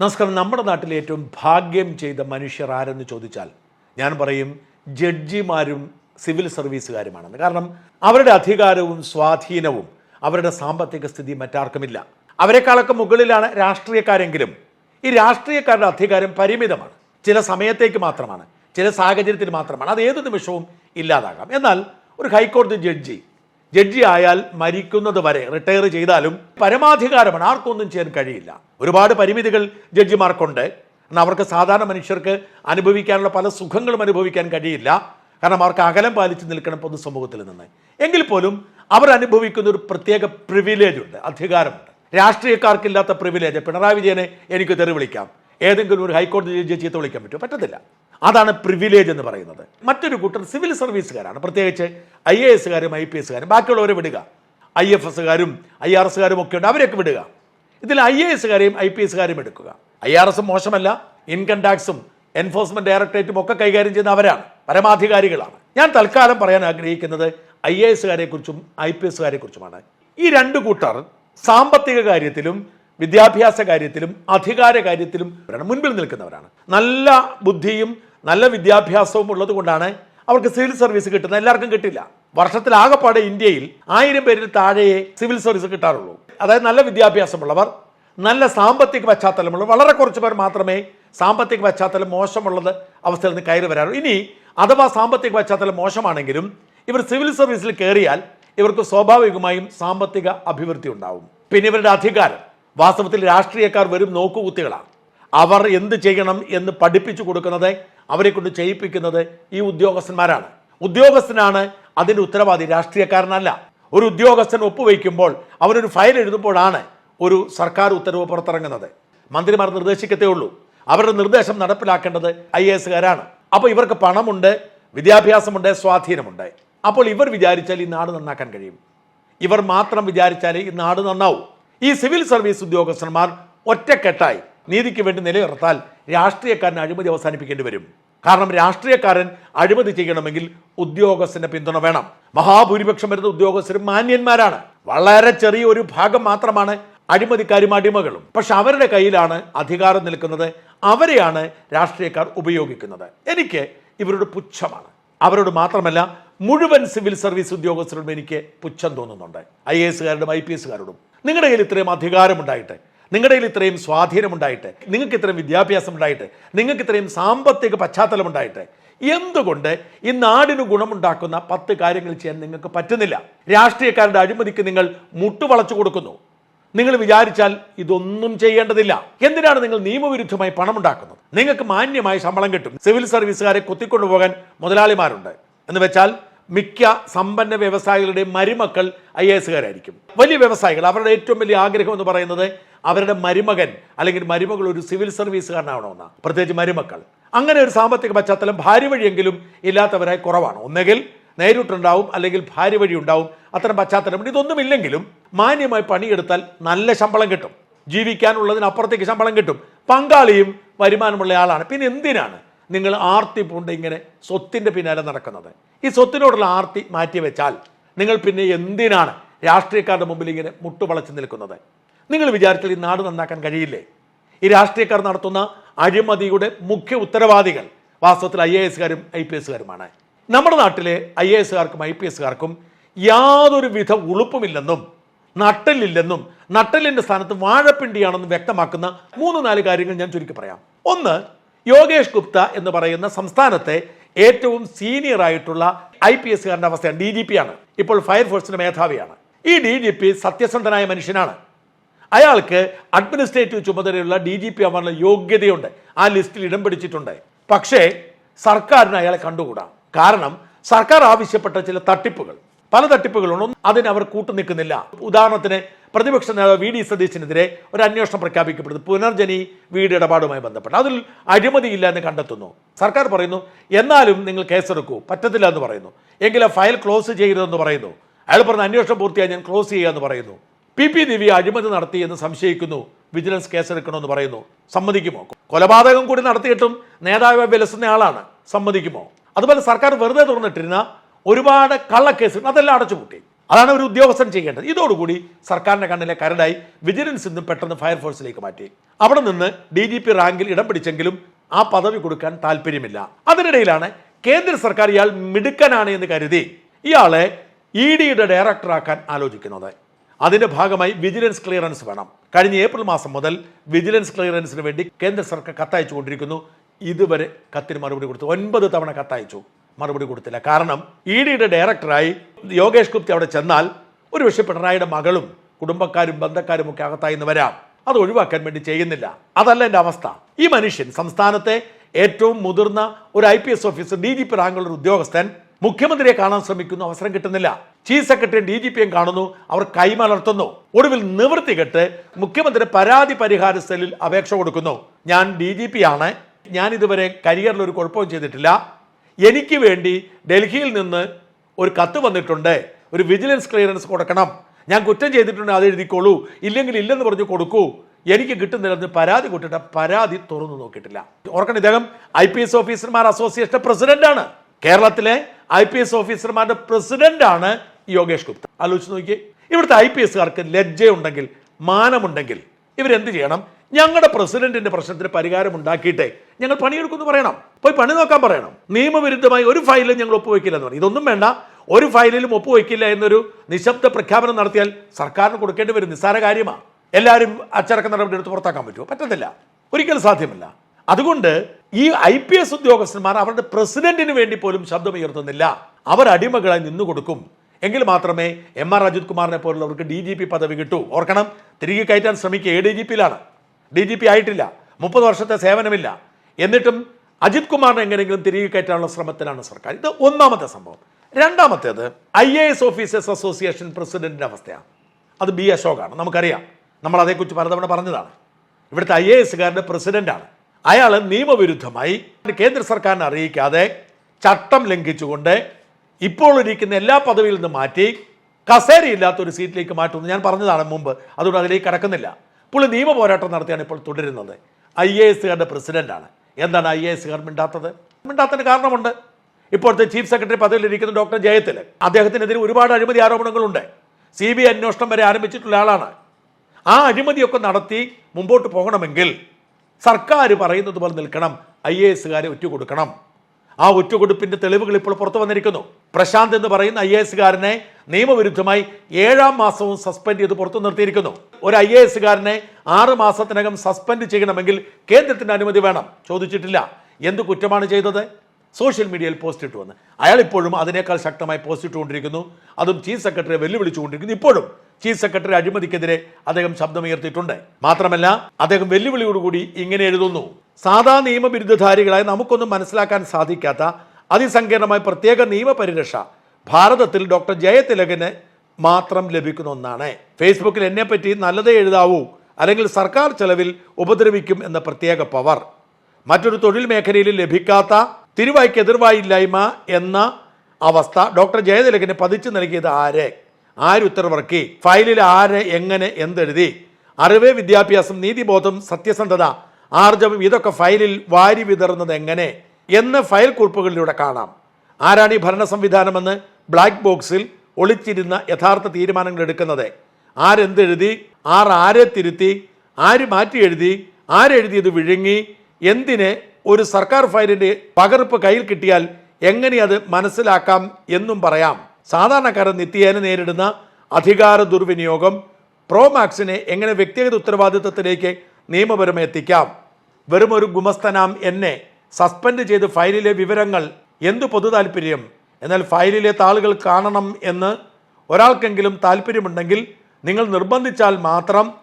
നമസ്കാരം. നമ്മുടെ നാട്ടിൽ ഏറ്റവും ഭാഗ്യം ചെയ്ത മനുഷ്യർ ആരെന്ന് ചോദിച്ചാൽ ഞാൻ പറയും ജഡ്ജിമാരും സിവിൽ സർവീസുകാരുമാണെന്ന്. കാരണം അവരുടെ അധികാരവും സ്വാധീനവും അവരുടെ സാമ്പത്തിക സ്ഥിതി മറ്റാർക്കുമില്ല. അവരെക്കാളൊക്കെ മുകളിലാണ് രാഷ്ട്രീയക്കാരെങ്കിലും. ഈ രാഷ്ട്രീയക്കാരുടെ അധികാരം പരിമിതമാണ്. ചില സമയത്തേക്ക് മാത്രമാണ്. ചില സാഹചര്യത്തിൽ മാത്രമാണ്. അത് ഏത് നിമിഷവും ഇല്ലാതാകാം. എന്നാൽ ഒരു ഹൈക്കോടതി ജഡ്ജി ജഡ്ജി ആയാൽ മരിക്കുന്നത് വരെ റിട്ടയർ ചെയ്താലും പരമാധികാരമാണ്. ആർക്കൊന്നും ചെയ്യാൻ കഴിയില്ല. ഒരുപാട് പരിമിതികൾ ജഡ്ജിമാർക്കുണ്ട്. കാരണം അവർക്ക് സാധാരണ മനുഷ്യർക്ക് അനുഭവിക്കാനുള്ള പല സുഖങ്ങളും അനുഭവിക്കാൻ കഴിയില്ല. കാരണം അവർക്ക് അകലം പാലിച്ച് നിൽക്കണം പൊതു സമൂഹത്തിൽ നിന്ന്. എങ്കിൽ പോലും അവർ അനുഭവിക്കുന്ന ഒരു പ്രത്യേക പ്രിവിലേജ് ഉണ്ട് അധികാരമുണ്ട്. രാഷ്ട്രീയക്കാർക്കില്ലാത്ത പ്രിവിലേജ് പിണറായി വിജയനെ എനിക്ക് തെറി വിളിക്കാം. ഏതെങ്കിലും ഒരു ഹൈക്കോടതി ജഡ്ജിയെ ചീത്ത വിളിക്കാൻ പറ്റുമോ? പറ്റത്തില്ല. അതാണ് പ്രിവിലേജ് എന്ന് പറയുന്നത്. മറ്റൊരു കൂട്ടർ സിവിൽ സർവീസുകാരാണ് പ്രത്യേകിച്ച് ഐ എ എസുകാരും ഐ പി എസുകാരും ബാക്കിയുള്ളവരെ വിടുക. ഐ എഫ് എസുകാരും ഐ ആർ എസുകാരും ഒക്കെ ഉണ്ട്. അവരെയൊക്കെ വിടുക. ഇതിൽ ഐ എ എസുകാരെയും ഐ പി എസുകാരെയും എടുക്കുക. ഐ ആർ എസും മോശമല്ല. ഇൻകം ടാക്സും എൻഫോഴ്സ്മെന്റ് ഡയറക്ടറേറ്റും ഒക്കെ കൈകാര്യം ചെയ്യുന്ന അവരാണ്. പരമാധികാരികളാണ്. ഞാൻ തൽക്കാലം പറയാൻ ആഗ്രഹിക്കുന്നത് ഐ എ എസുകാരെക്കുറിച്ചും ഐ പി എസുകാരെക്കുറിച്ചുമാണ് ഈ രണ്ട് കൂട്ടർ സാമ്പത്തിക കാര്യത്തിലും വിദ്യാഭ്യാസ കാര്യത്തിലും അധികാര കാര്യത്തിലും മുൻപിൽ നിൽക്കുന്നവരാണ്. നല്ല ബുദ്ധിയും നല്ല വിദ്യാഭ്യാസവും ഉള്ളത് കൊണ്ടാണ് അവർക്ക് സിവിൽ സർവീസ് കിട്ടുന്നത്. എല്ലാവർക്കും കിട്ടില്ല. വർഷത്തിൽ ആകെപ്പാടെ ഇന്ത്യയിൽ ആയിരം പേരിൽ താഴെയേ സിവിൽ സർവീസ് കിട്ടാറുള്ളൂ. അതായത് നല്ല വിദ്യാഭ്യാസമുള്ളവർ നല്ല സാമ്പത്തിക പശ്ചാത്തലമുള്ളവർ വളരെ കുറച്ച് പേർ മാത്രമേ സാമ്പത്തിക പശ്ചാത്തലം മോശമുള്ളത് അവസ്ഥയിൽ നിന്ന് കയറി വരാറുള്ളൂ. ഇനി അഥവാ സാമ്പത്തിക പശ്ചാത്തലം മോശമാണെങ്കിലും ഇവർ സിവിൽ സർവീസിൽ കയറിയാൽ ഇവർക്ക് സ്വാഭാവികമായും സാമ്പത്തിക അഭിവൃദ്ധി ഉണ്ടാവും. പിന്നെ ഇവരുടെ അധികാരം. വാസ്തവത്തിൽ രാഷ്ട്രീയക്കാർ വരും നോക്കുകുത്തികളാണ്. അവർ എന്ത് ചെയ്യണം എന്ന് പഠിപ്പിച്ചു കൊടുക്കുന്നത് അവരെ കൊണ്ട് ചെയ്യിപ്പിക്കുന്നത് ഈ ഉദ്യോഗസ്ഥന്മാരാണ്. ഉദ്യോഗസ്ഥനാണ് അതിന്റെ ഉത്തരവാദി രാഷ്ട്രീയക്കാരനല്ല. ഒരു ഉദ്യോഗസ്ഥൻ ഒപ്പുവയ്ക്കുമ്പോൾ അവനൊരു ഫയൽ എഴുതുമ്പോഴാണ് ഒരു സർക്കാർ ഉത്തരവ് പുറത്തിറങ്ങുന്നത്. മന്ത്രിമാർ നിർദ്ദേശിക്കത്തേ ഉള്ളൂ. അവരുടെ നിർദ്ദേശം നടപ്പിലാക്കേണ്ടത് ഐ എ എസുകാരാണ് അപ്പോൾ ഇവർക്ക് പണമുണ്ട് വിദ്യാഭ്യാസമുണ്ട് സ്വാധീനമുണ്ട്. അപ്പോൾ ഇവർ വിചാരിച്ചാൽ ഈ നാട് നന്നാക്കാൻ കഴിയും. ഇവർ മാത്രം വിചാരിച്ചാൽ ഈ നാട് നന്നാവും. ഈ സിവിൽ സർവീസ് ഉദ്യോഗസ്ഥന്മാർ ഒറ്റക്കെട്ടായി നീതിക്ക് വേണ്ടി നിലയുറത്താൽ രാഷ്ട്രീയക്കാരൻ അഴിമതി അവസാനിപ്പിക്കേണ്ടി വരും. കാരണം രാഷ്ട്രീയക്കാരൻ അഴിമതി ചെയ്യണമെങ്കിൽ ഉദ്യോഗസ്ഥന്റെ പിന്തുണ വേണം. മഹാഭൂരിപക്ഷം വരുന്ന ഉദ്യോഗസ്ഥരും മാന്യന്മാരാണ്. വളരെ ചെറിയ ഒരു ഭാഗം മാത്രമാണ് അഴിമതിക്കാരും അടിമകളും. പക്ഷെ അവരുടെ കയ്യിലാണ് അധികാരം നിൽക്കുന്നത്. അവരെയാണ് രാഷ്ട്രീയക്കാർ ഉപയോഗിക്കുന്നത്. എനിക്ക് ഇവരുടെ പുച്ഛമാണ്. അവരോട് മാത്രമല്ല മുഴുവൻ സിവിൽ സർവീസ് ഉദ്യോഗസ്ഥരോടും എനിക്ക് പുച്ഛം തോന്നുന്നുണ്ട്. ഐ എ എസുകാരോടും ഐ പി എസുകാരോടും നിങ്ങളുടെ കയ്യിൽ ഇത്രയും അധികാരമുണ്ടായിട്ട് നിങ്ങളുടെ കയ്യിൽ ഇത്രയും സ്വാധീനമുണ്ടായിട്ട് നിങ്ങൾക്ക് ഇത്രയും വിദ്യാഭ്യാസം ഉണ്ടായിട്ട് നിങ്ങൾക്ക് ഇത്രയും സാമ്പത്തിക പശ്ചാത്തലം ഉണ്ടായിട്ട് എന്തുകൊണ്ട് ഈ നാടിന് ഗുണമുണ്ടാക്കുന്ന പത്ത് കാര്യങ്ങൾ ചെയ്യാൻ നിങ്ങൾക്ക് പറ്റുന്നില്ല? രാഷ്ട്രീയക്കാരുടെ അഴിമതിക്ക് നിങ്ങൾ മുട്ടുവളച്ചു കൊടുക്കുന്നു. നിങ്ങൾ വിചാരിച്ചാൽ ഇതൊന്നും ചെയ്യേണ്ടതില്ല. എന്തിനാണ് നിങ്ങൾ നിയമവിരുദ്ധമായി പണമുണ്ടാക്കുന്നത്? നിങ്ങൾക്ക് മാന്യമായ ശമ്പളം കിട്ടും. സിവിൽ സർവീസുകാരെ കുത്തിക്കൊണ്ടുപോകാൻ മുതലാളിമാരുണ്ട്. എന്ന് വെച്ചാൽ മിക്ക സമ്പന്ന വ്യവസായികളുടെ മരുമക്കൾ ഐ എസുകാരായിരിക്കും വലിയ വ്യവസായികൾ അവരുടെ ഏറ്റവും വലിയ ആഗ്രഹം എന്ന് പറയുന്നത് അവരുടെ മരുമകൻ അല്ലെങ്കിൽ മരുമകൾ ഒരു സിവിൽ സർവീസുകാരനാവണമെന്നാണ് പ്രത്യേകിച്ച് മരുമക്കൾ. അങ്ങനെ ഒരു സാമ്പത്തിക പശ്ചാത്തലം ഭാര്യ വഴിയെങ്കിലും ഇല്ലാത്തവരായി കുറവാണ്. ഒന്നുകിൽ നേരിട്ടുണ്ടാവും അല്ലെങ്കിൽ ഭാര്യ വഴി ഉണ്ടാവും. അത്തരം പശ്ചാത്തലം ഇതൊന്നുമില്ലെങ്കിലും മാന്യമായി പണിയെടുത്താൽ നല്ല ശമ്പളം കിട്ടും. ജീവിക്കാനുള്ളതിനപ്പുറത്തേക്ക് ശമ്പളം കിട്ടും. പങ്കാളിയും വരുമാനമുള്ള ആളാണ്. പിന്നെ എന്തിനാണ് നിങ്ങൾ ആർത്തി പൂണ്ട് ഇങ്ങനെ സ്വത്തിന്റെ പിന്നാലെ നടക്കുന്നത്? ഈ സ്വത്തിനോടുള്ള ആർത്തി മാറ്റി വെച്ചാൽ നിങ്ങൾ പിന്നെ എന്തിനാണ് രാഷ്ട്രീയക്കാരുടെ മുമ്പിൽ ഇങ്ങനെ മുട്ടുവളച്ച് നിൽക്കുന്നത്? നിങ്ങൾ വിചാരിച്ചാൽ ഈ നാട് നന്നാക്കാൻ കഴിയില്ലേ? ഈ രാഷ്ട്രീയക്കാർ നടത്തുന്ന അഴിമതിയുടെ മുഖ്യ ഉത്തരവാദികൾ വാസ്തവത്തിൽ ഐ എ എസുകാരും ഐ പി എസുകാരുമാണ് നമ്മുടെ നാട്ടിലെ ഐ എ എസുകാർക്കും ഐ പി എസുകാർക്കും യാതൊരു വിധ ഉളുപ്പുമില്ലെന്നും നട്ടലില്ലെന്നും നട്ടലിന്റെ സ്ഥാനത്ത് വാഴപ്പിണ്ടിയാണെന്നും വ്യക്തമാക്കുന്ന മൂന്ന് നാല് കാര്യങ്ങൾ ഞാൻ ചുരുക്കി പറയാം. ഒന്ന് യോഗേഷ് ഗുപ്ത എന്ന് പറയുന്ന സംസ്ഥാനത്തെ ഏറ്റവും സീനിയർ ആയിട്ടുള്ള ഐ പി എസുകാരന്റെ അവസ്ഥയാണ്. ഡി ജി പി ആണ്. ഇപ്പോൾ ഫയർഫോഴ്സിന്റെ മേധാവിയാണ്. ഈ ഡി ജി പി സത്യസന്ധനായ മനുഷ്യനാണ്. അയാൾക്ക് അഡ്മിനിസ്ട്രേറ്റീവ് ചുമതലയുള്ള ഡി ജി പി ആവാനുള്ള യോഗ്യതയുണ്ട്. ആ ലിസ്റ്റിൽ ഇടം പിടിച്ചിട്ടുണ്ട്. പക്ഷേ സർക്കാരിന് അയാളെ കണ്ടുകൂടാ? കാരണം സർക്കാർ ആവശ്യപ്പെട്ട ചില തട്ടിപ്പുകൾ. പല തട്ടിപ്പുകളുണ്ട്. അതിന് അവർ കൂട്ടുനിൽക്കുന്നില്ല ഉദാഹരണത്തിന് പ്രതിപക്ഷ നേതാവ് വി ഡി സതീശിനെതിരെ ഒരു അന്വേഷണം പ്രഖ്യാപിക്കപ്പെടുന്നു. പുനർജനി വീട് ഇടപാടുമായി ബന്ധപ്പെട്ട്. അതിൽ അഴിമതിയില്ല എന്ന് കണ്ടെത്തുന്നു. സർക്കാർ പറയുന്നു എന്നാലും നിങ്ങൾ കേസെടുക്കൂ. പറ്റത്തില്ല എന്ന് പറയുന്നു. എങ്കിലും ഫയൽ ക്ലോസ് ചെയ്യരുതെന്ന് പറയുന്നു. അയാൾ പറഞ്ഞ അന്വേഷണം പൂർത്തിയായി ഞാൻ ക്ലോസ് ചെയ്യുക എന്ന് പറയുന്നു. പി പി ദിവ്യ അഴിമതി നടത്തിയെന്ന് സംശയിക്കുന്നു. വിജിലൻസ് കേസെടുക്കണമെന്ന് പറയുന്നു. സമ്മതിക്കുമോ? കൊലപാതകം കൂടി നടത്തിയിട്ടും നേതാവ് വിലസുന്ന ആളാണ്. സമ്മതിക്കുമോ? അതുപോലെ സർക്കാർ വെറുതെ തുറന്നിട്ടിരുന്ന ഒരുപാട് കള്ളക്കേസുകൾ അതെല്ലാം അടച്ചുപൂട്ടി. അതാണ് ഒരു ഉദ്യോഗസ്ഥൻ ചെയ്യേണ്ടത്. ഇതോടുകൂടി സർക്കാരിന്റെ കണ്ണിലെ കരടായി വിജിലൻസ് നിന്നും പെട്ടെന്ന് ഫയർഫോഴ്സിലേക്ക് മാറ്റി. അവിടെ നിന്ന് ഡി ജി പി റാങ്കിൽ ഇടം പിടിച്ചെങ്കിലും ആ പദവി കൊടുക്കാൻ താല്പര്യമില്ല. അതിനിടയിലാണ് കേന്ദ്ര സർക്കാർ ഇയാൾ മിടുക്കനാണ് എന്ന് കരുതി ഇയാളെ ഇ ഡിയുടെ ഡയറക്ടറാക്കാൻ ആലോചിക്കുന്നത്. അതിന്റെ ഭാഗമായി വിജിലൻസ് ക്ലിയറൻസ് വേണം. കഴിഞ്ഞ ഏപ്രിൽ മാസം മുതൽ വിജിലൻസ് ക്ലിയറൻസിന് വേണ്ടി കേന്ദ്ര സർക്കാർ കത്തയച്ചു കൊണ്ടിരിക്കുന്നു. ഇതുവരെ കത്തിന് മറുപടി കൊടുത്തു. ഒൻപത് തവണ കത്തയച്ചു. മറുപടി കൊടുത്തില്ല. കാരണം ഇ ഡിയുടെ ഡയറക്ടറായി യോഗേഷ് ഗുപ്തി അവിടെ ചെന്നാൽ ഒരു പക്ഷേ പിണറായിയുടെ മകളും കുടുംബക്കാരും ബന്ധക്കാരും ഒക്കെ അകത്തായി വരാം. അത് ഒഴിവാക്കാൻ വേണ്ടി ചെയ്യുന്നില്ല. അതല്ല എന്റെ അവസ്ഥ. ഈ മനുഷ്യൻ സംസ്ഥാനത്തെ ഏറ്റവും മുതിർന്ന ഒരു I P S officer D G P റാങ്കുള്ള ഒരു ഉദ്യോഗസ്ഥൻ മുഖ്യമന്ത്രിയെ കാണാൻ ശ്രമിക്കുന്നു. അവസരം കിട്ടുന്നില്ല. ചീഫ് സെക്രട്ടറിയും ഡി ജി പിയും കാണുന്നു. അവർ കൈമലർത്തുന്നു. ഒടുവിൽ നിവൃത്തി കെട്ട് മുഖ്യമന്ത്രി പരാതി പരിഹാര സെല്ലിൽ അപേക്ഷ കൊടുക്കുന്നു. ഞാൻ ഡി ജി പി ആണ് ഞാൻ ഇതുവരെ കരിയറിൽ ഒരു കുഴപ്പവും ചെയ്തിട്ടില്ല. എനിക്ക് വേണ്ടി ഡൽഹിയിൽ നിന്ന് ഒരു കത്ത് വന്നിട്ടുണ്ട്. ഒരു വിജിലൻസ് ക്ലിയറൻസ് കൊടുക്കണം. ഞാൻ കുറ്റം ചെയ്തിട്ടുണ്ട് അത് എഴുതിക്കോളൂ. ഇല്ലെങ്കിൽ ഇല്ലെന്ന് പറഞ്ഞ് കൊടുക്കൂ. എനിക്ക് കിട്ടുന്നില്ലെന്ന് പരാതി കൊടുത്തിട്ട് പരാതി തുറന്നു നോക്കിയിട്ടില്ല. ഓർക്കണം ഇദ്ദേഹം ഐ പി എസ് ഓഫീസർമാർ അസോസിയേഷൻ പ്രസിഡന്റാണ്. കേരളത്തിലെ ഐ പി എസ് ഓഫീസർമാരുടെ പ്രസിഡന്റാണ് യോഗേഷ് ഗുപ്ത. ആലോചിച്ച് നോക്കിയേ. ഇവിടുത്തെ ഐ പി എസ്കാർക്ക് ലജ്ജയുണ്ടെങ്കിൽ മാനമുണ്ടെങ്കിൽ ഇവരെന്ത് ചെയ്യണം? ഞങ്ങളുടെ പ്രസിഡന്റിന്റെ പ്രശ്നത്തിന് പരിഹാരം ഉണ്ടാക്കിയിട്ടേ ഞങ്ങൾ പണിയെടുക്കുമെന്ന് പറയണം. പോയി പണി നോക്കാൻ പറയണം. നിയമവിരുദ്ധമായി ഒരു ഫയലും ഞങ്ങൾ ഒപ്പുവെക്കില്ലെന്ന് പറഞ്ഞു. ഇതൊന്നും വേണ്ട. ഒരു ഫയലിലും ഒപ്പുവെക്കില്ല എന്നൊരു നിശബ്ദ പ്രഖ്യാപനം നടത്തിയാൽ സർക്കാരിന് കൊടുക്കേണ്ടി വരും നിസ്സാര കാര്യമാണ്. എല്ലാവരും അച്ചടക്ക നടപടി എടുത്ത് പുറത്താക്കാൻ പറ്റുമോ? പറ്റത്തില്ല. ഒരിക്കലും സാധ്യമല്ല. അതുകൊണ്ട് ഈ ഐ പി എസ് ഉദ്യോഗസ്ഥന്മാർ അവരുടെ പ്രസിഡന്റിന് വേണ്ടി പോലും ശബ്ദമുയർത്തുന്നില്ല. അവർ അടിമകളായി നിന്നു കൊടുക്കും എങ്കിൽ മാത്രമേ എം ആർ അജിത് കുമാറിനെ പോലുള്ളവർക്ക് ഡി ജി പി പദവി കിട്ടൂ. ഓർക്കണം തിരികെ കയറ്റാൻ ശ്രമിക്കുക. എ ഡി ജി പിയിലാണ്. ഡി ജി പി ആയിട്ടില്ല. മുപ്പത് വർഷത്തെ സേവനമില്ല. എന്നിട്ടും അജിത് കുമാറിനെ എങ്ങനെയെങ്കിലും തിരികെ കയറ്റാനുള്ള ശ്രമത്തിലാണ് സർക്കാർ. ഇത് ഒന്നാമത്തെ സംഭവം. രണ്ടാമത്തേത് I A S officers association പ്രസിഡന്റിന്റെ അവസ്ഥയാണ്. അത് ബി അശോകാണ്. നമുക്കറിയാം. നമ്മൾ അതേക്കുറിച്ച് പലതവണ പറഞ്ഞതാണ്. ഇവിടുത്തെ ഐ എ എസുകാരുടെ പ്രസിഡന്റാണ്. അയാൾ നിയമവിരുദ്ധമായി കേന്ദ്ര സർക്കാരിനെ അറിയിക്കാതെ ചട്ടം ലംഘിച്ചുകൊണ്ട് ഇപ്പോൾ ഇരിക്കുന്ന എല്ലാ പദവിയിൽ നിന്ന് മാറ്റി കസേരയില്ലാത്ത ഒരു സീറ്റിലേക്ക് മാറ്റുമെന്ന് ഞാൻ പറഞ്ഞതാണ് മുമ്പ്. അതുകൊണ്ട് അതിലേക്ക് കടക്കുന്നില്ല. പുള്ളി നിയമ പോരാട്ടം നടത്തിയാണ് ഇപ്പോൾ തുടരുന്നത്. ഐ എ എസുകാരുടെ പ്രസിഡന്റാണ്. എന്താണ് ഐ എ എസുകാർ മിണ്ടാത്തത്? മിണ്ടാത്തതിന് കാരണമുണ്ട്. ഇപ്പോഴത്തെ ചീഫ് സെക്രട്ടറി പദവിയിൽ ഇരിക്കുന്ന ഡോക്ടർ ജയത്തിൽ അദ്ദേഹത്തിനെതിരെ ഒരുപാട് അഴിമതി ആരോപണങ്ങളുണ്ട്. സി ബി ഐ അന്വേഷണം വരെ ആരംഭിച്ചിട്ടുള്ള ആളാണ്. ആ അഴിമതിയൊക്കെ നടത്തി മുമ്പോട്ട് പോകണമെങ്കിൽ സർക്കാർ പറയുന്നത് പോലെ നിൽക്കണം. ഐ എ എസുകാരെ ഒറ്റുകൊടുക്കണം ആ ഒറ്റുകൊടുപ്പിന്റെ തെളിവുകൾ ഇപ്പോൾ പുറത്തു വന്നിരിക്കുന്നു. പ്രശാന്ത് എന്ന് പറയുന്ന ഐ എ എസുകാരനെ നിയമവിരുദ്ധമായി ഏഴാം മാസവും സസ്പെൻഡ് ചെയ്ത് പുറത്തു നിർത്തിയിരിക്കുന്നു. ഒരു ഐ എ എസുകാരനെ ആറ് മാസത്തിനകം സസ്പെൻഡ് ചെയ്യണമെങ്കിൽ കേന്ദ്രത്തിന്റെ അനുമതി വേണം. ചോദിച്ചിട്ടില്ല. എന്ത് കുറ്റമാണ് ചെയ്തത്? സോഷ്യൽ മീഡിയയിൽ പോസ്റ്റ് ഇട്ടു വന്ന്. അയാൾ ഇപ്പോഴും അതിനേക്കാൾ ശക്തമായി പോസ്റ്റ് ഇട്ടുകൊണ്ടിരിക്കുന്നു. അതും ചീഫ് സെക്രട്ടറിയെ വെല്ലുവിളിച്ചുകൊണ്ടിരിക്കുന്നു. ഇപ്പോഴും ചീഫ് സെക്രട്ടറി അഴിമതിക്കെതിരെ അദ്ദേഹം ശബ്ദമുയർത്തിയിട്ടുണ്ട്. മാത്രമല്ല അദ്ദേഹം വെല്ലുവിളിയോടുകൂടി ഇങ്ങനെ എഴുതുന്നു. സാധാ നിയമബിരുദധാരികളായി നമുക്കൊന്നും മനസ്സിലാക്കാൻ സാധിക്കാത്ത അതിസങ്കീർണമായ പ്രത്യേക നിയമപരിരക്ഷ ഭാരതത്തിൽ ഡോക്ടർ ജയതിലകന് മാത്രം ലഭിക്കുന്ന ഒന്നാണ് ഫേസ്ബുക്കിൽ എന്നെപ്പറ്റി നല്ലതേ എഴുതാവൂ അല്ലെങ്കിൽ സർക്കാർ ചെലവിൽ ഉപദ്രവിക്കും എന്ന പ്രത്യേക പവർ. മറ്റൊരു തൊഴിൽ മേഖലയിൽ ലഭിക്കാത്ത തിരുവായ്ക്ക് എതിർവായില്ലായ്മ എന്ന അവസ്ഥ ഡോക്ടർ ജയതിലകന് പതിച്ചു നൽകിയത് ആര്? ആരുത്തരവിറക്കി ഫയലിൽ ആര് എങ്ങനെ എന്തെഴുതി? അറിവ് വിദ്യാഭ്യാസം നീതിബോധം സത്യസന്ധത ആർജവം ഇതൊക്കെ ഫയലിൽ വാരി വിതറുന്നത് എങ്ങനെ? എന്ന് ഫയൽ കുറിപ്പുകളിലൂടെ കാണാം. ആരാണ് ഈ ഭരണ സംവിധാനമെന്ന് ബ്ലാക്ക് ബോക്സിൽ ഒളിച്ചിരുന്ന യഥാർത്ഥ തീരുമാനങ്ങൾ എടുക്കുന്നത്? ആരെന്തെഴുതി? ആർ ആരെ തിരുത്തി? ആര് മാറ്റി എഴുതി? ആരെഴുതിയത് വിഴുങ്ങി? എന്തിന് ഒരു സർക്കാർ ഫയലിന്റെ പകർപ്പ് കയ്യിൽ കിട്ടിയാൽ എങ്ങനെ അത് മനസ്സിലാക്കാം എന്നും പറയാം. സാധാരണക്കാരൻ നിത്യേന നേരിടുന്ന അധികാര ദുർവിനിയോഗം പ്രോമാക്സിനെ എങ്ങനെ വ്യക്തിഗത ഉത്തരവാദിത്തത്തിലേക്ക് നിയമപരമായി എത്തിക്കാം വെറും ഒരു ഗുമസ്തനാം എന്നെ സസ്പെൻഡ് ചെയ്ത് ഫയലിലെ വിവരങ്ങൾ എന്തു പൊതു താല്പര്യം? എന്നാൽ ഫയലിലെ താളുകൾ കാണണം എന്ന് ഒരാൾക്കെങ്കിലും താല്പര്യമുണ്ടെങ്കിൽ നിങ്ങൾ നിർബന്ധിച്ചാൽ മാത്രം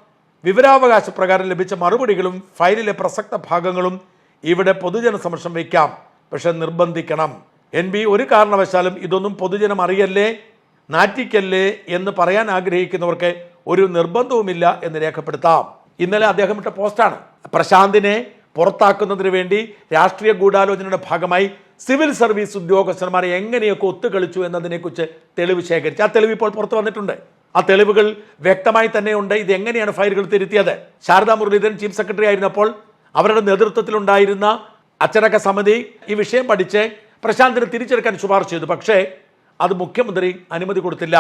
വിവരാവകാശ പ്രകാരം ലഭിച്ച മറുപടികളും ഫയലിലെ പ്രസക്ത ഭാഗങ്ങളും ഇവിടെ പൊതുജന സമക്ഷം വയ്ക്കാം. പക്ഷെ നിർബന്ധിക്കണം. എൻ ബി ഒരു കാരണവശാലും ഇതൊന്നും പൊതുജനം അറിയല്ലേ? നാറ്റിക്കല്ലേ എന്ന് പറയാൻ ആഗ്രഹിക്കുന്നവർക്ക് ഒരു നിർബന്ധവുമില്ല എന്ന് രേഖപ്പെടുത്താം. ഇന്നലെ അദ്ദേഹം ഇട്ട പോസ്റ്റാണ്. പ്രശാന്തിനെ പുറത്താക്കുന്നതിന് വേണ്ടി രാഷ്ട്രീയ ഗൂഢാലോചനയുടെ ഭാഗമായി സിവിൽ സർവീസ് ഉദ്യോഗസ്ഥന്മാരെ എങ്ങനെയൊക്കെ ഒത്തുകളിച്ചു എന്നതിനെക്കുറിച്ച് തെളിവ് ശേഖരിച്ച് ആ തെളിവ് ഇപ്പോൾ പുറത്തു വന്നിട്ടുണ്ട്. ആ തെളിവുകൾ വ്യക്തമായി തന്നെയുണ്ട്. ഇത് എങ്ങനെയാണ് ഫയലുകൾ തിരുത്തിയത്? ശാരദാ മുരളീധരൻ ചീഫ് സെക്രട്ടറി ആയിരുന്നപ്പോൾ അവരുടെ നേതൃത്വത്തിലുണ്ടായിരുന്ന അച്ചടക്ക സമിതി ഈ വിഷയം പഠിച്ച് പ്രശാന്തിനെ തിരിച്ചെടുക്കാൻ ശുപാർശ ചെയ്തു. പക്ഷേ അത് മുഖ്യമന്ത്രി അനുമതി കൊടുത്തില്ല.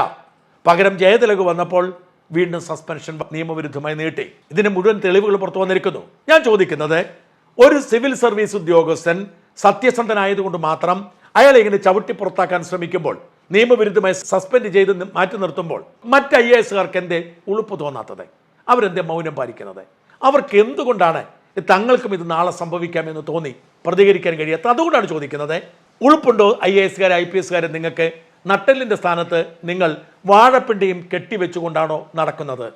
പകരം ജയതിലക് വന്നപ്പോൾ വീണ്ടും സസ്പെൻഷൻ നിയമവിരുദ്ധമായി നീട്ടി. ഇതിന് മുഴുവൻ തെളിവുകൾ പുറത്തു വന്നിരിക്കുന്നു. ഞാൻ ചോദിക്കുന്നത് ഒരു സിവിൽ സർവീസ് ഉദ്യോഗസ്ഥൻ സത്യസന്ധനായതുകൊണ്ട് മാത്രം അയാളെ ഇങ്ങനെ ചവിട്ടി പുറത്താക്കാൻ ശ്രമിക്കുമ്പോൾ നിയമവിരുദ്ധമായി സസ്പെൻഡ് ചെയ്ത് മാറ്റി നിർത്തുമ്പോൾ മറ്റ് ഐ എ എസുകാർക്ക് എന്തേ ഉളുപ്പ് തോന്നാത്തത്? അവരെന്തേ മൗനം പാലിക്കുന്നത്? അവർക്ക് എന്തുകൊണ്ടാണ് തങ്ങൾക്കും ഇത് നാളെ സംഭവിക്കാമെന്ന് തോന്നി പ്രതികരിക്കാൻ കഴിയാത്ത അതുകൊണ്ടാണ് ചോദിക്കുന്നത്. ഉളുപ്പുണ്ടോ ഐ എ എസുകാരെ ഐ പി നിങ്ങൾക്ക്? നട്ടലിന്റെ സ്ഥാനത്ത് നിങ്ങൾ വാഴപ്പിണ്ടിയും കെട്ടിവെച്ചുകൊണ്ടാണോ നടക്കുന്നത്?